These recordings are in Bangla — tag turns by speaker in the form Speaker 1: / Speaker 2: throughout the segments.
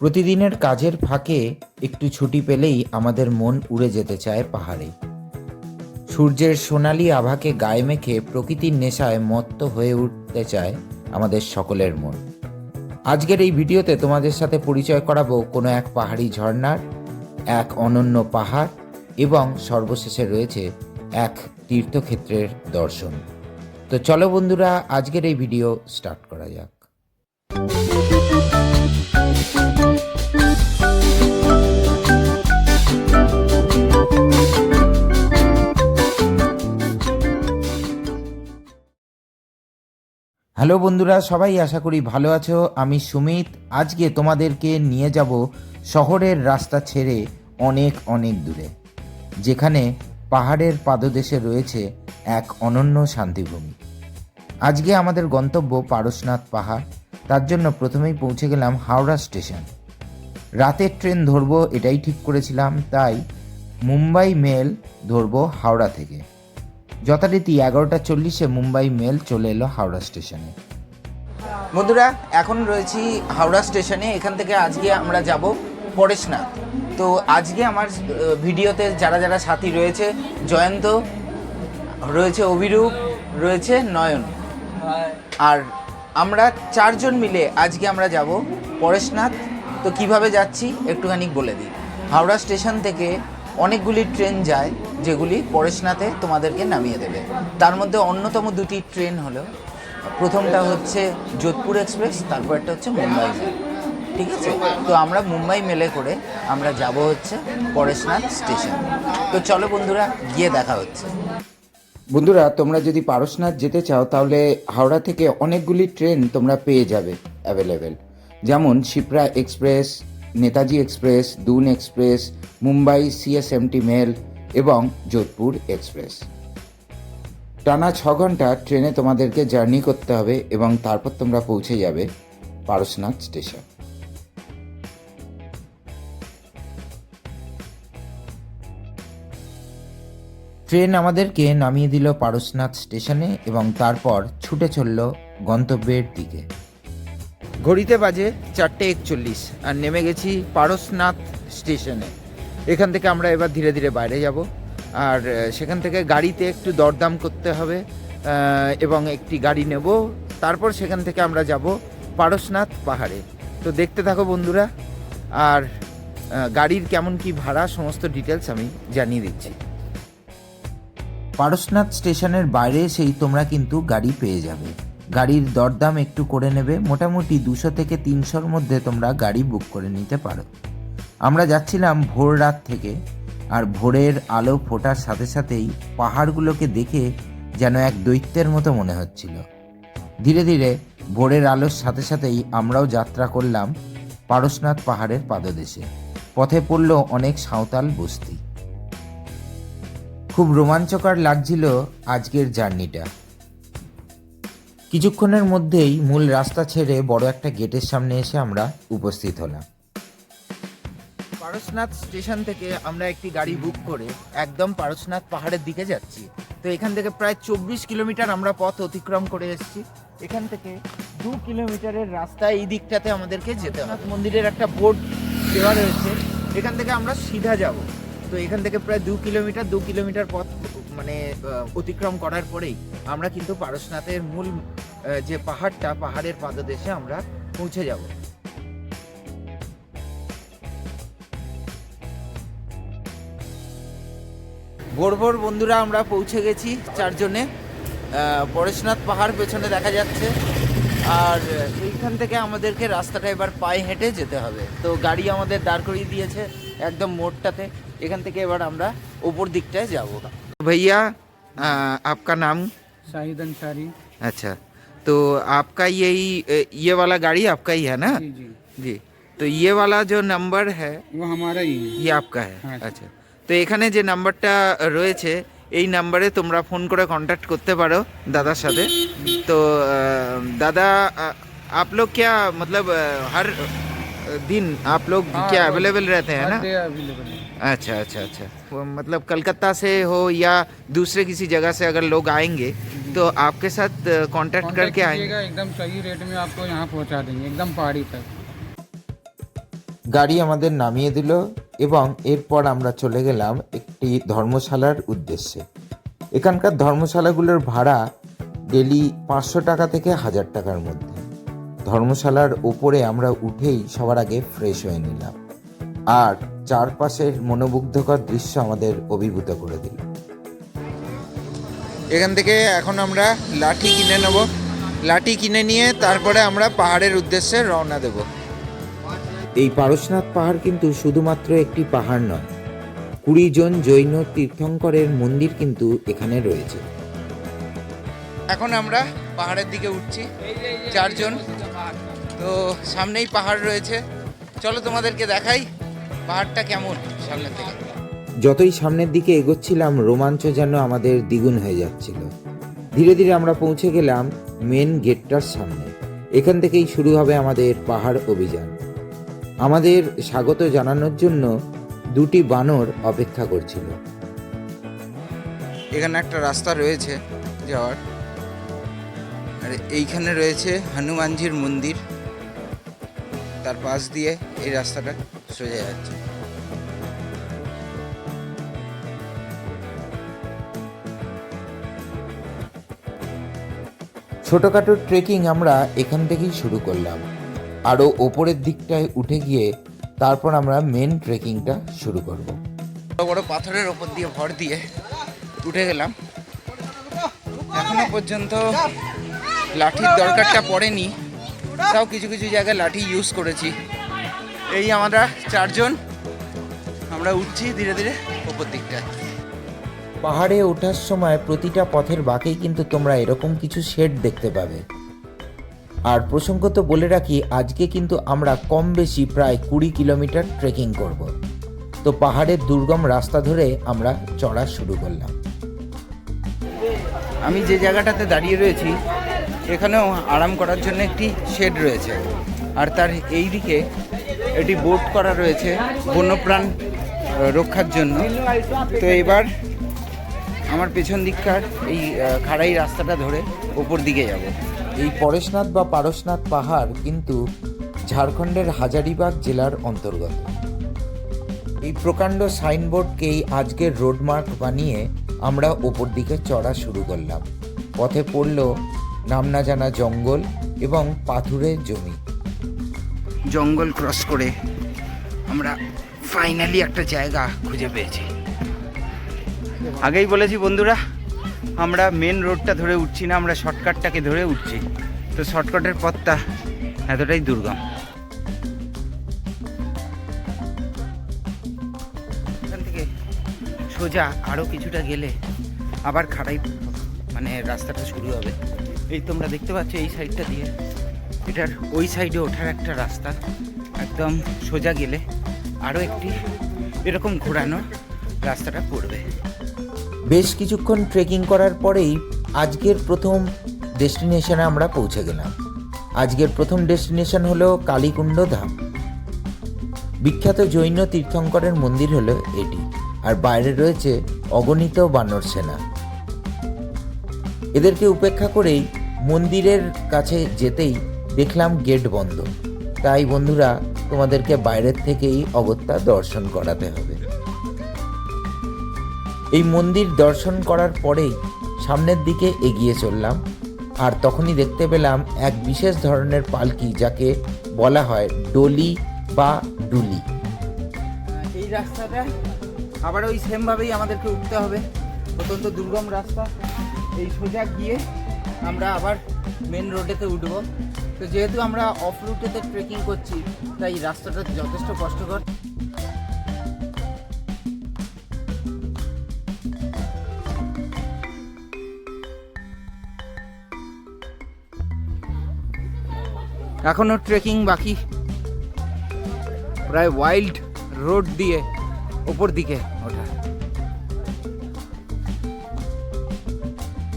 Speaker 1: প্রতিদিনের কাজের ফাঁকে একটু ছুটি পেলেই আমাদের মন উড়ে যেতে চায় পাহাড়ে। সূর্যের সোনালি আভাকে গায়ে মেখে প্রকৃতির নেশায় মত্ত হয়ে উঠতে চায় আমাদের সকলের মন। আজকের এই ভিডিওতে তোমাদের সাথে পরিচয় করাবো কোনো এক পাহাড়ি ঝর্ণার, এক অনন্য পাহাড় এবং সর্বশেষে রয়েছে এক তীর্থক্ষেত্রের দর্শন। তো চলো বন্ধুরা, আজকের এই ভিডিও স্টার্ট করা যাক। হ্যালো বন্ধুরা, সবাই আশা করি ভালো আছো। আমি সুমিত। আজকে তোমাদেরকে নিয়ে যাব শহরের রাস্তা ছেড়ে অনেক অনেক দূরে, যেখানে পাহাড়ের পাদদেশে রয়েছে এক অনন্য শান্তিভূমি। আজকে আমাদের গন্তব্য পারসনাথ পাহাড়। তার জন্য প্রথমেই পৌঁছে গেলাম হাওড়া স্টেশন। রাতের ট্রেন ধরবো এটাই ঠিক করেছিলাম তাই মুম্বাই মেল ধরব হাওড়া থেকে। যথারীতি এগারোটা চল্লিশে মুম্বাই মেল চলে এলো হাওড়া স্টেশনে। বন্ধুরা এখন রয়েছি হাওড়া স্টেশনে এখান থেকে আজকে আমরা যাব পরেশনাথ। তো আজকে আমার ভিডিওতে যারা যারা সাথী রয়েছে জয়ন্ত রয়েছে অভিরূপ রয়েছে নয়ন। আর আমরা চারজন মিলে আজকে আমরা যাব পরেশনাথ তো কীভাবে যাচ্ছি একটুখানি বলে দিই। হাওড়া স্টেশন থেকে অনেকগুলি ট্রেন যায়, যেগুলি পরেশনাথে তোমাদেরকে নামিয়ে দেবে। তার মধ্যে অন্যতম দুটি ট্রেন হলো, প্রথমটা হচ্ছে যোধপুর এক্সপ্রেস তারপর একটা হচ্ছে মুম্বাই মেল। ঠিক আছে? তো আমরা মুম্বাই মেলে করে আমরা যাব হচ্ছে পরেশনাথ স্টেশন। তো চলো বন্ধুরা, গিয়ে দেখা হচ্ছে। বন্ধুরা, তোমরা যদি পারসনাথ যেতে চাও, তাহলে হাওড়া থেকে অনেকগুলি ট্রেন তোমরা পেয়ে যাবে অ্যাভেলেবেল যেমন Shipra express, Netaji express, Doon express, Mumbai CSMT mail এবং যোধপুর এক্সপ্রেস। টানা ছ ঘণ্টা ট্রেনে তোমাদেরকে জার্নি করতে হবে এবং তারপর তোমরা পৌঁছে যাবে পারসনাথ স্টেশন। ট্রেন আমাদেরকে নামিয়ে দিল পারসনাথ স্টেশনে এবং তারপর ছুটে চলল গন্তব্যের দিকে। ঘড়িতে বাজে চারটে একচল্লিশ আর নেমে গেছি পারসনাথ স্টেশনে। এখান থেকে আমরা এবার ধীরে ধীরে বাইরে যাব। আর সেখান থেকে গাড়িতে একটু দরদাম করতে হবে এবং একটি গাড়ি নেব। তারপর সেখান থেকে আমরা যাব পারসনাথ পাহাড়ে। তো দেখতে থাকো বন্ধুরা, আর গাড়ির কেমন কি ভাড়া সমস্ত ডিটেলস আমি জানিয়ে দিচ্ছি। পারসনাথ স্টেশনের বাইরে এসেই তোমরা কিন্তু গাড়ি পেয়ে যাবে। গাড়ির দরদাম একটু করে নেবে, মোটামুটি দুশো থেকে তিনশোর মধ্যে তোমরা গাড়ি বুক করে নিতে পারো। আমরা যাচ্ছিলাম ভোর রাত থেকে, আর ভোরের আলো ফোটার সাথে সাথেই পাহাড়গুলোকে দেখে যেন এক দৈত্যের মতো মনে হচ্ছিল। ধীরে ধীরে ভোরের আলোর সাথে সাথেই আমরাও যাত্রা করলাম পারসনাথ পাহাড়ের পাদদেশে। পথে পড়ল অনেক সাঁওতাল বস্তি। খুব রোমাঞ্চকর লাগছিল আজকের জার্নিটা। কিছুক্ষণের মধ্যেই মূল রাস্তা ছেড়ে বড় একটা গেটের সামনে এসে আমরা উপস্থিত হলাম। পারসনাথ স্টেশন থেকে আমরা একটি গাড়ি বুক করে একদম পারসনাথ পাহাড়ের দিকে যাচ্ছি। তো এখান থেকে প্রায় চব্বিশ কিলোমিটার আমরা পথ অতিক্রম করে এসেছি। এখান থেকে দু কিলোমিটারের রাস্তা এই দিকটাতে আমাদেরকে যেতে হবে। মন্দিরের একটা বোর্ড দেওয়া রয়েছে। এখান থেকে আমরা সিধা যাব। তো এখান থেকে প্রায় দু কিলোমিটার দু কিলোমিটার পথ মানে অতিক্রম করার পরেই আমরা কিন্তু পারসনাথের মূল যে পাহাড়টা, পাহাড়ের পাদদেশে আমরা পৌঁছে যাব। ভোর ভোর বন্ধুরা, আমরা পৌঁছে গেছি চারজনে। পরেশনাথ পাহাড় পেছনে দেখা যাচ্ছে। আর এইখান থেকে আমাদেরকে রাস্তাটা এবার পায়ে হেঁটে যেতে হবে। তো গাড়ি আমাদের দাঁড় করিয়ে দিয়েছে একদম মোড়টাতে। এখান থেকে এবার আমরা ওপর দিকটায় যাব। भैया आ, आपका नाम
Speaker 2: शाहिद अंसारी
Speaker 1: अच्छा तो आपका यही ये वाला गाड़ी आपका ही है ना
Speaker 2: जी जी
Speaker 1: जी तो ये वाला जो नंबर है
Speaker 2: वो हमारा ही है
Speaker 1: ये आपका है
Speaker 2: হ্যাঁ।
Speaker 1: আচ্ছা তো এখানে যে নাম্বারটা রয়েছে এই নাম্বারে তোমরা ফোন করে कांटेक्ट করতে পারো দাদার সাথে তো আহ, দাদা আহ, आप लोग क्या मतलब अ, हर दिन आप लोग
Speaker 2: हाँ,
Speaker 1: क्या
Speaker 2: रोज-
Speaker 1: अवेलेबल रहते हैं ना
Speaker 2: हर डे अवेलेबल है
Speaker 1: अच्छा अच्छा अच्छा वो मतलब कलकत्ता से हो या दूसरे किसी जगह से अगर लोग आएंगे तो आपके साथ कांटेक्ट
Speaker 2: कांटेक्ट
Speaker 1: करके आएंगे
Speaker 2: कीजिएगा एकदम सही रेट में आपको यहाँ पहुँचा देंगे एकदम पहाड़ी तक
Speaker 1: গাড়ি আমাদের নামিয়ে দিল এবং এরপর আমরা চলে গেলাম একটি ধর্মশালার উদ্দেশ্যে এখানকার ধর্মশালাগুলোর ভাড়া ডেলি পাঁচশো টাকা থেকে হাজার টাকার মধ্যে ধর্মশালার ওপরে আমরা উঠেই সবার আগে ফ্রেশ হয়ে নিলাম। আর চারপাশের মনোমুগ্ধকর দৃশ্য আমাদের অভিভূত করে দিল। এখান থেকে এখন আমরা লাঠি কিনে নেব। লাঠি কিনে নিয়ে তারপরে আমরা পাহাড়ের উদ্দেশ্যে রওনা দেব। এই পারশনাথ পাহাড় কিন্তু শুধুমাত্র একটি পাহাড় নয় কুড়ি জন জৈন তীর্থঙ্করের মন্দির কিন্তু এখানে রয়েছে। এখন আমরা পাহাড়ের দিকে উঠছি চারজন। তো সামনেই পাহাড় রয়েছে। চলো তোমাদেরকে দেখাই পাহাড়টা কেমন সামনে থেকে যতই সামনের দিকে এগোচ্ছিলাম রোমাঞ্চ যেন আমাদের দ্বিগুণ হয়ে যাচ্ছিল। ধীরে ধীরে আমরা পৌঁছে গেলাম মেন গেটটার সামনে। এখান থেকেই শুরু হবে আমাদের পাহাড় অভিযান। আমাদের স্বাগত জানানোর জন্য দুটি বানর অপেক্ষা করছিল। এখানে একটা রাস্তা রয়েছে যাওয়ার। আর এইখানে রয়েছে হনুমানজির মন্দির। তার পাশ দিয়ে এই রাস্তাটা সোজা যাচ্ছে। ছোটোখাটো ট্রেকিং আমরা এখান থেকেই শুরু করলাম। আরও ওপরের দিকটায় উঠে গিয়ে তারপর আমরা মেন ট্রেকিংটা শুরু করব। বড় বড় পাথরের ওপর দিয়ে ভর দিয়ে উঠে গেলাম। এখনও পর্যন্ত লাঠির দরকারটা পড়েনি তাও কিছু কিছু জায়গায় লাঠি ইউজ করেছি। এই আমরা চারজন আমরা উঠছি ধীরে ধীরে ওপর দিকটা পাহাড়ে ওঠার সময় প্রতিটা পথের বাঁকেই কিন্তু তোমরা এরকম কিছু শেড দেখতে পাবে। আর প্রসঙ্গত বলে রাখি আজকে কিন্তু আমরা কম বেশি প্রায় কুড়ি কিলোমিটার ট্রেকিং করব। তো পাহাড়ের দুর্গম রাস্তা ধরে আমরা চড়া শুরু করলাম। আমি যে জায়গাটাতে দাঁড়িয়ে রয়েছি এখানেও আরাম করার জন্য একটি শেড রয়েছে। আর তার এই দিকে এটি বোট করা রয়েছে বন্যপ্রাণ রক্ষার জন্য। তো এবার আমার পেছন দিককার এই খাড়াই রাস্তাটা ধরে ওপর দিকে যাব। এই পরেশনাথ বা পারশনাথ পাহাড় কিন্তু ঝাড়খণ্ডের হাজারিবাগ জেলার অন্তর্গত। এই প্রকাণ্ড সাইনবোর্ডকেই আজকের রোডমার্ক বানিয়ে আমরা ওপর দিকে চড়া শুরু করলাম। পথে পড়ল নাম না জানা জঙ্গল এবং পাথুরে জমি। জঙ্গল ক্রস করে আমরা ফাইনালি একটা জায়গা খুঁজে পেয়েছি। আগেই বলেছি বন্ধুরা, আমরা মেন রোডটা ধরে উঠছি না, আমরা শর্টকাটটাকে ধরে উঠছি। তো শর্টকাটের পথটা এতটাই দুর্গম। এখান থেকে সোজা আরও কিছুটা গেলে আবার খাড়াই মানে রাস্তাটা শুরু হবে। এই তোমরা দেখতে পাচ্ছ এই সাইডটা দিয়ে। এটার ওই সাইডে ওঠার একটা রাস্তা। একদম সোজা গেলে আরও একটি এরকম ঘোরানো রাস্তাটা পড়বে। বেশ কিছুক্ষণ ট্রেকিং করার পরেই আজকের প্রথম ডেস্টিনেশনে আমরা পৌঁছে গেলাম। আজকের প্রথম ডেস্টিনেশন হলো কালীকুণ্ড ধাম। বিখ্যাত জৈন তীর্থঙ্করের মন্দির হলো এটি, আর বাইরে রয়েছে অগণিত বানর সেনা। এদেরকে উপেক্ষা করেই মন্দিরের কাছে যেতেই দেখলাম গেট বন্ধ। তাই বন্ধুরা, তোমাদেরকে বাইরের থেকেই অগত্যা দর্শন করাতে হবে। এই মন্দির দর্শন করার পরেই সামনের দিকে এগিয়ে চললাম, আর তখনই দেখতে পেলাম এক বিশেষ ধরনের পালকি, যাকে বলা হয় ডলি বা ডুলি। এই রাস্তাটা আবার ওই সেমভাবেই আমাদেরকে উঠতে হবে। অত্যন্ত দুর্গম রাস্তা। এই সোজা গিয়ে আমরা আবার মেন রোডেতে উঠব। তো যেহেতু আমরা অফ রুটেতে ট্রেকিং করছি, তাই রাস্তাটা যথেষ্ট কষ্টকর। এখনও ট্রেকিং বাকি। প্রায় ওয়াইল্ড রোড দিয়ে ওপর দিকে।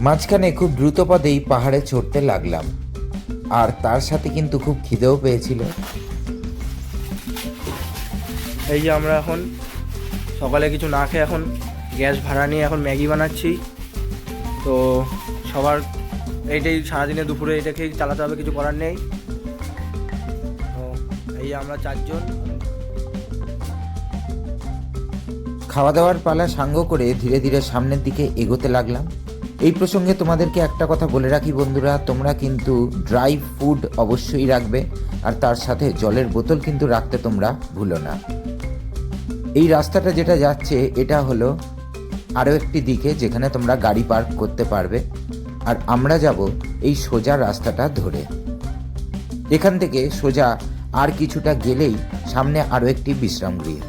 Speaker 1: মাঝখানে খুব দ্রুত পদেই পাহাড়ে চড়তে লাগলাম। আর তার সাথে কিন্তু খুব খিদেও পেয়েছিল।
Speaker 3: এই যে আমরা এখন সকালে কিছু না খেয়ে এখন গ্যাস ভাড়া নিয়ে এখন ম্যাগি বানাচ্ছি। তো সবার এইটাই সারাদিনে দুপুরে এটা খেয়ে চালাতে হবে কিছু করার নেই। তো এই আমরা চারজন।
Speaker 1: খাওয়া দাওয়ার পালা সাঙ্গ করে ধীরে ধীরে সামনের দিকে এগোতে লাগলাম। এই প্রসঙ্গে তোমাদেরকে একটা কথা বলে রাখি বন্ধুরা, তোমরা কিন্তু ড্রাই ফুড অবশ্যই রাখবে, আর তার সাথে জলের বোতল কিন্তু রাখতে তোমরা ভুলো না। এই রাস্তাটা যেটা যাচ্ছে, এটা হলো আরও একটি দিকে যেখানে তোমরা গাড়ি পার্ক করতে পারবে, আর আমরা যাব এই সোজা রাস্তাটা ধরে। এখান থেকে সোজা আর কিছুটা গেলেই সামনে আরও একটি বিশ্রাম গৃহ।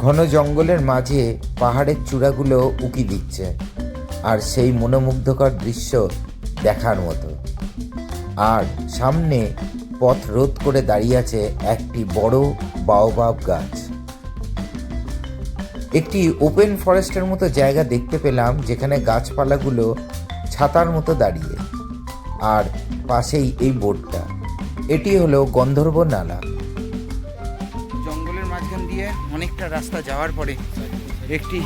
Speaker 1: ঘন জঙ্গলের মাঝে পাহাড়ের চূড়াগুলো উকি দিচ্ছে। আর সেই মনোমুগ্ধকর দৃশ্য দেখার মতো। আর সামনে পথ রোধ করে দাঁড়িয়ে আছে একটি বড় বাওবাব গাছ। একটি ওপেন ফরেস্টের মতো জায়গা দেখতে পেলাম, যেখানে গাছপালাগুলো ছাতার মতো দাঁড়িয়ে। আর পাশেই এই বোর্ডটা এটি হলো গন্ধর্ব নালা। জঙ্গলের মাঝখান দিয়ে অনেকটা রাস্তা যাওয়ার পরে একটি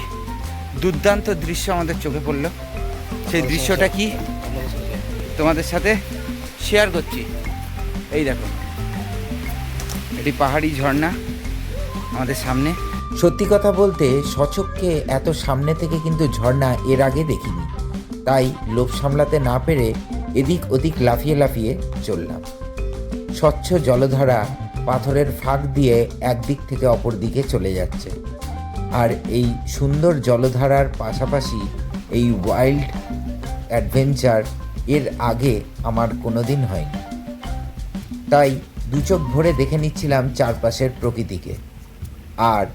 Speaker 1: দুর্দান্ত দৃশ্য আমাদের চোখে পড়ল। সেই দৃশ্যটা কি? তোমাদের সাথে শেয়ার করছি। এই দেখো। এটি পাহাড়ি ঝর্ণা আমাদের সামনে। সত্যি কথা বলতে সচক্ষে এত সামনে থেকে কিন্তু ঝর্ণা এর আগে দেখিনি। তাই লোভ সামলাতে না পেরে এদিক ওদিক লাফিয়ে লাফিয়ে চললাম। স্বচ্ছ জলধারা পাথরের ফাঁক দিয়ে একদিক থেকে অপর দিকে চলে যাচ্ছে। আর এই সুন্দর জলধারার পাশাপাশি এই ওয়াইল্ড অ্যাডভেঞ্চার এর আগে আমার কোনো দিন হয়নি। তাই দু চোখ ভরে দেখে নিচ্ছিলাম চারপাশের প্রকৃতিকে। আর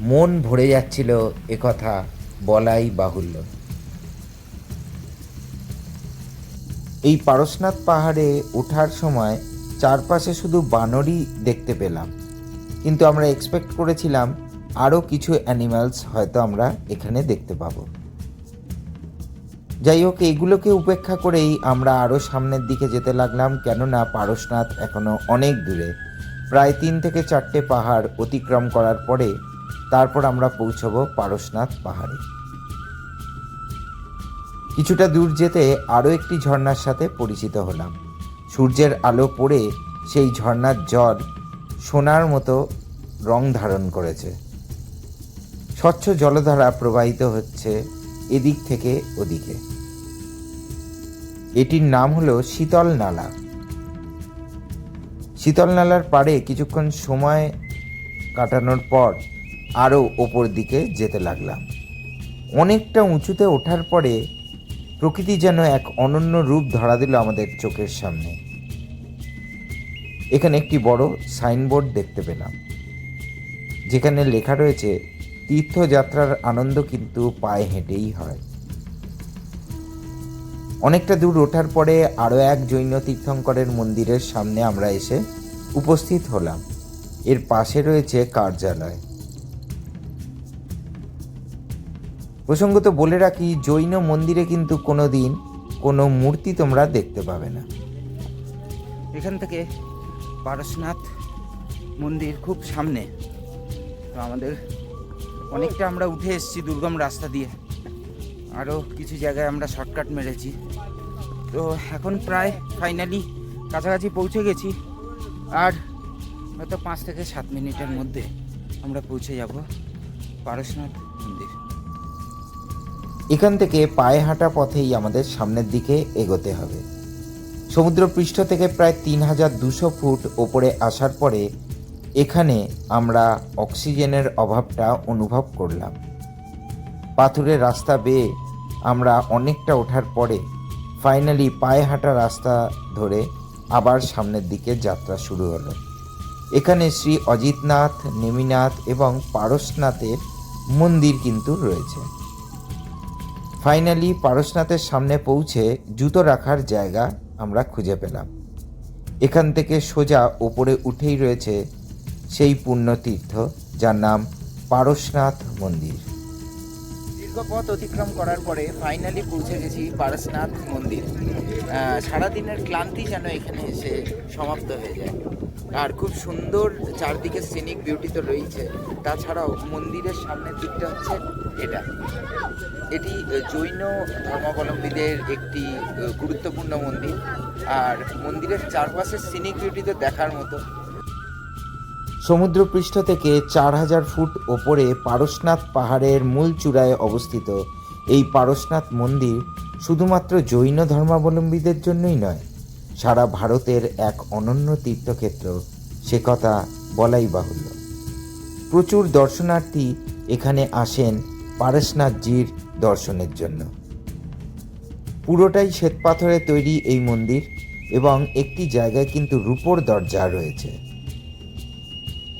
Speaker 1: মন ভরে যাচ্ছিল একথা বলাই বাহুল্য। এই পারসনাথ পাহাড়ে ওঠার সময় চারপাশে শুধু বানরই দেখতে পেলাম। কিন্তু আমরা এক্সপেক্ট করেছিলাম আরও কিছু অ্যানিমালস হয়তো আমরা এখানে দেখতে পাবো। যাই হোক এইগুলোকে উপেক্ষা করেই আমরা আরও সামনের দিকে যেতে লাগলাম, কেননা পারসনাথ এখনও অনেক দূরে। প্রায় তিন থেকে চারটে পাহাড় অতিক্রম করার পরে তারপর আমরা পৌঁছবো পারসনাথ পাহাড়ে। কিছুটা দূর যেতে আরও একটি ঝর্ণার সাথে পরিচিত হলাম। সূর্যের আলো পড়ে সেই ঝর্ণার জল সোনার মতো রং ধারণ করেছে। স্বচ্ছ জলধারা প্রবাহিত হচ্ছে এদিক থেকে ওদিকে। এটির নাম হলো শীতল নালা। শীতল নালার পাড়ে কিছুক্ষণ সময় কাটানোর পর আরও ওপর দিকে যেতে লাগলাম। অনেকটা উঁচুতে ওঠার পরে প্রকৃতি যেন এক অনন্য রূপ ধরা দিল আমাদের চোখের সামনে। এখানে একটি বড় সাইনবোর্ড দেখতে পেলাম। যেখানে লেখা রয়েছে তীর্থযাত্রার আনন্দ কিন্তু পায়ে হেঁটেই হয়। অনেকটা দূর ওঠার পরে আরও এক জৈন তীর্থঙ্করের মন্দিরের সামনে আমরা এসে উপস্থিত হলাম। এর পাশে রয়েছে কার্যালয়। প্রসঙ্গত বলে রাখি, জৈন মন্দিরে কিন্তু কোনো দিন কোনো মূর্তি তোমরা দেখতে পাবে না। এখান থেকে পারশনাথ মন্দির খুব সামনে। তো আমাদের অনেকটা আমরা উঠে এসেছি দুর্গম রাস্তা দিয়ে। আরও কিছু জায়গায় আমরা শর্টকাট মেরেছি। তো এখন প্রায় ফাইনালি কাছাকাছি পৌঁছে গেছি। আর হয়তো পাঁচ থেকে সাত মিনিটের মধ্যে আমরা পৌঁছে যাব পারশনাথ মন্দির। এখান থেকে পায়ে হাঁটা পথেই আমাদের সামনের দিকে এগোতে হবে। সমুদ্র পৃষ্ঠ থেকে প্রায় তিন হাজার দুশো ফুট ওপরে আসার পরে এখানে আমরা অক্সিজেনের অভাবটা অনুভব করলাম। পাথুরের রাস্তা বেয়ে আমরা অনেকটা ওঠার পরে ফাইনালি পায়ে হাঁটা রাস্তা ধরে আবার সামনের দিকে যাত্রা শুরু হলো। এখানে শ্রী অজিতনাথ, নেমিনাথ এবং পারসনাথের মন্দির কিন্তু রয়েছে। ফাইনালি পারসনাথের সামনে পৌঁছে জুতো রাখার জায়গা আমরা খুঁজে পেলাম। এখান থেকে সোজা ওপরে উঠেই রয়েছে সেই পুণ্যতীর্থ যার নাম পারসনাথ মন্দির। পথ অতিক্রম করার পরে ফাইনালি পৌঁছে গেছি পারসনাথ মন্দির। সারাদিনের ক্লান্তি যেন এখানে এসে সমাপ্ত হয়ে যায়। আর খুব সুন্দর চারদিকে সিনিক বিউটি তো রয়েছে। তাছাড়াও মন্দিরের সামনের দিকটা হচ্ছে এটা। এটি জৈন ধর্মাবলম্বীদের একটি গুরুত্বপূর্ণ মন্দির। আর মন্দিরের চারপাশের সিনিক বিউটি তো দেখার মতো সমুদ্রপৃষ্ঠ থেকে চার হাজার ফুট ওপরে পারসনাথ পাহাড়ের মূল চূড়ায় অবস্থিত। এই পারসনাথ মন্দির শুধুমাত্র জৈন ধর্মাবলম্বীদের জন্যই নয়, সারা ভারতের এক অনন্য তীর্থক্ষেত্র। সে কথা বলাই বাহুল্য। প্রচুর দর্শনার্থী এখানে আসেন পারসনাথজির দর্শনের জন্য। পুরোটাই শ্বেতপাথরে তৈরি এই মন্দির এবং একটি জায়গায় কিন্তু রূপোর দরজা রয়েছে।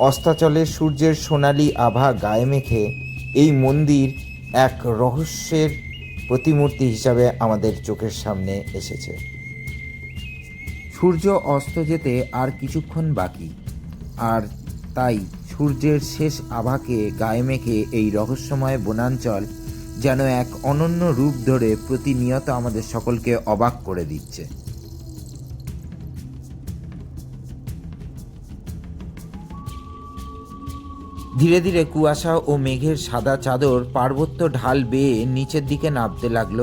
Speaker 1: অস্তাচলে সূর্যের সোনালী আভা গায়ে মেখে এই মন্দির এক রহস্যের প্রতিমূর্তি হিসাবে আমাদের চোখের সামনে এসেছে। সূর্য অস্ত যেতে আর কিছুক্ষণ বাকি, আর তাই সূর্যের শেষ আভাকে গায়ে মেখে এই রহস্যময় বনাঞ্চল যেন এক অনন্য রূপ ধরে প্রতিনিয়ত আমাদের সকলকে অবাক করে দিচ্ছে। ধীরে ধীরে কুয়াশা ও মেঘের সাদা চাদর পার্বত্য ঢাল বেয়ে নিচের দিকে নামতে লাগল,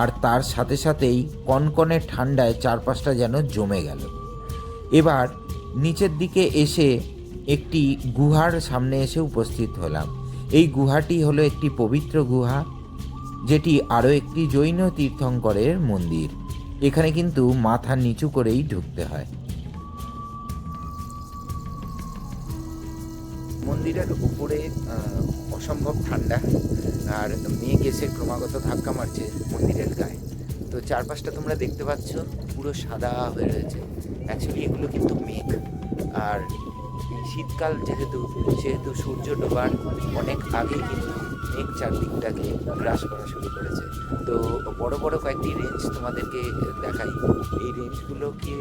Speaker 1: আর তার সাথে সাথেই কনকনে ঠান্ডায় চারপাশটা যেন জমে গেল। এবার নিচের দিকে এসে একটি গুহার সামনে এসে উপস্থিত হলাম। এই গুহাটি হলো একটি পবিত্র গুহা, যেটি আরও একটি জৈন তীর্থঙ্করের মন্দির। এখানে কিন্তু মাথা নিচু করেই ঢুকতে হয়। মন্দিরের উপরে অসম্ভব ঠান্ডা, আর মেঘ এসে ক্রমাগত ধাক্কা মারছে মন্দিরের গায়ে। তো চারপাশটা তোমরা দেখতে পাচ্ছ, পুরো সাদা হয়ে রয়েছে। অ্যাকচুয়ালি এগুলো কিন্তু মেঘ। আর শীতকাল যেহেতু, সেহেতু সূর্য ডোবার অনেক আগে কিন্তু মেঘ চারদিকটাকে গ্রাস করা শুরু করেছে। তো বড় বড় কয়েকটি রেঞ্জ তোমাদেরকে দেখাই। এই রেঞ্জগুলোকে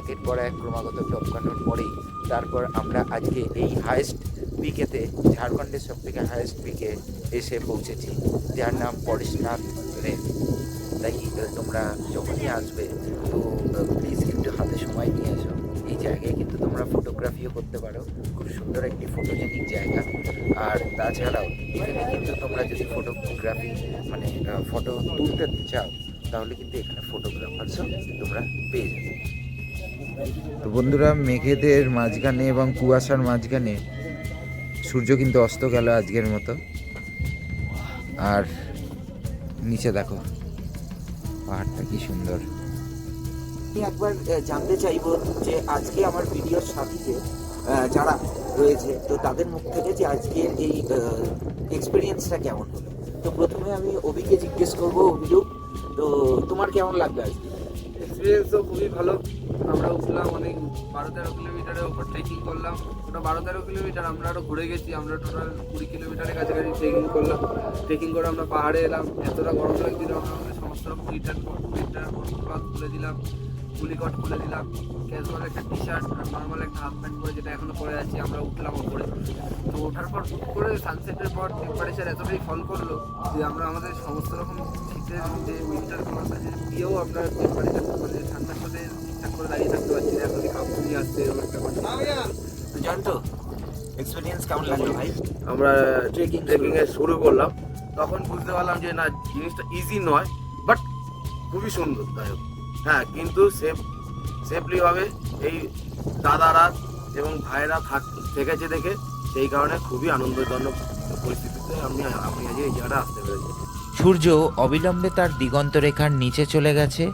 Speaker 1: একের পর এক ক্রমাগত টপকানোর পরেই, তারপর আমরা আজকে এই হায়েস্ট পিকেতে ঝাড়খণ্ডের সব থেকে হায়েস্ট পিকে এসে পৌঁছেছি। যার নাম পরেশনাথ রেঞ্জ তাই তোমরা যখনই আসবে, তো প্লিজ একটু হাতে সময় নিয়ে এসো। এই জায়গায় কিন্তু তোমরা ফটোগ্রাফিও করতে পারো। খুব সুন্দর একটি ফটোজেনিক জায়গা। আর তাছাড়াও, এখানে কিন্তু তোমরা যদি ফটোগ্রাফি মানে ফটো তুলতে চাও, তাহলে কিন্তু এখানে ফটোগ্রাফার্সও তোমরা পেয়ে যাবে। তো বন্ধুরা, মেঘেদের মাঝখানে এবং কুয়াশার মাঝখানে সূর্য কিন্তু অস্ত গেল আজকের মতো। আর নিচে দেখো, পাহাড়টা কি সুন্দর।
Speaker 4: আমি একবার জানতে চাইব যে আজকে আমার ভিডিওর সাথীতে যারা রয়েছে, তো তাদের মুখ থেকে যে আজকের এই এক্সপিরিয়েন্সটা কেমন হলো? তো প্রথমে আমি অভিকে জিজ্ঞেস করব, অভিরূপ, তো তোমার কেমন লাগবে আজকে?
Speaker 2: এক্সপিরিয়েন্স তো খুবই ভালো। আমরা উঠলাম অনেক বারো তেরো কিলোমিটারের ওপর ট্রেকিং করলাম। ওটা বারো তেরো কিলোমিটার, আমরা আরও ঘুরে গেছি, আমরা টোটাল কুড়ি কিলোমিটারের কাছাকাছি ট্রেকিং করলাম। ট্রেকিং করে আমরা পাহাড়ে এলাম। এতটা গরম লাগছিল, আমরা সমস্ত রকম রিটার্ন রিটার্ন খুলে দিলাম। গুলিকট খুলে দিলাম। ক্যাজুয়াল একটা টি শার্ট আর নর্মাল একটা হাফ প্যান্ট পরে যেটা এখনও পরে আছি আমরা উঠলাম ওপরে তো ওঠার পর হুট করে সানসেটের পর টেম্পারেচার এতটাই ফল করল যে আমরা আমাদের সমস্ত রকম শীতের যে উইন্টার ক্লথ আছে দিয়েও আমরা টেম্পারেচার মানে ঠান্ডার সাথে ঠিকঠাক করে দাঁড়িয়ে থাকতে পারছি না এখনই কাপড় নিয়ে আসছে এরকম একটা
Speaker 4: জানতো এক্সপিরিয়েন্স কেমন লাগল ভাই?
Speaker 5: আমরা
Speaker 4: Trekking
Speaker 5: ট্রেকিং এ শুরু করলাম তখন বুঝতে পারলাম যে না জিনিসটা ইজি নয় বাট খুবই সুন্দর সুন্দরদায়ক হ্যাঁ কিন্তু সেফ সেফলি ভাবে এই দাদারা এবং ভাইরা থাক, থেকেছে দেখে, সেই কারণে খুবই আনন্দজনক পরিস্থিতিতে আমি আমি আজ এই জায়গাটা আসতে পেরেছি।
Speaker 1: সূর্য অবিলম্বে তার দিগন্ত রেখার নিচে চলে গেছে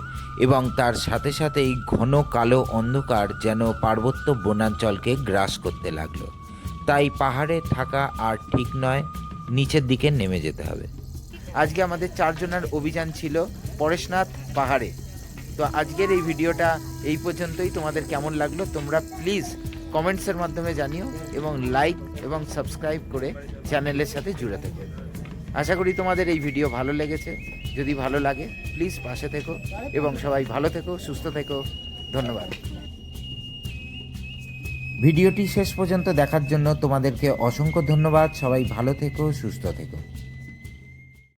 Speaker 1: এবং তার সাথে সাথেই ঘন কালো অন্ধকার যেন পার্বত্য বনাঞ্চলকে গ্রাস করতে লাগল। তাই পাহাড়ে থাকা আর ঠিক নয়, নিচের দিকে নেমে যেতে হবে। আজকে আমাদের চারজনের অভিযান ছিল পরেশনাথ পাহাড়ে। তো আজকের এই ভিডিওটা এই পর্যন্তই। তোমাদের কেমন লাগল তোমরা প্লিজ কমেন্টসের মাধ্যমে জানিও এবং লাইক এবং সাবস্ক্রাইব করে চ্যানেলের সাথে জুড়ে থেকো। আশা করি তোমাদের এই ভিডিও ভালো লেগেছে। যদি ভালো লাগে প্লিজ পাশে থেকো এবং সবাই ভালো থেকো, সুস্থ থেকো। ধন্যবাদ। ভিডিওটি শেষ পর্যন্ত দেখার জন্য তোমাদেরকে অসংখ্য ধন্যবাদ। সবাই ভালো থেকো, সুস্থ থেকো।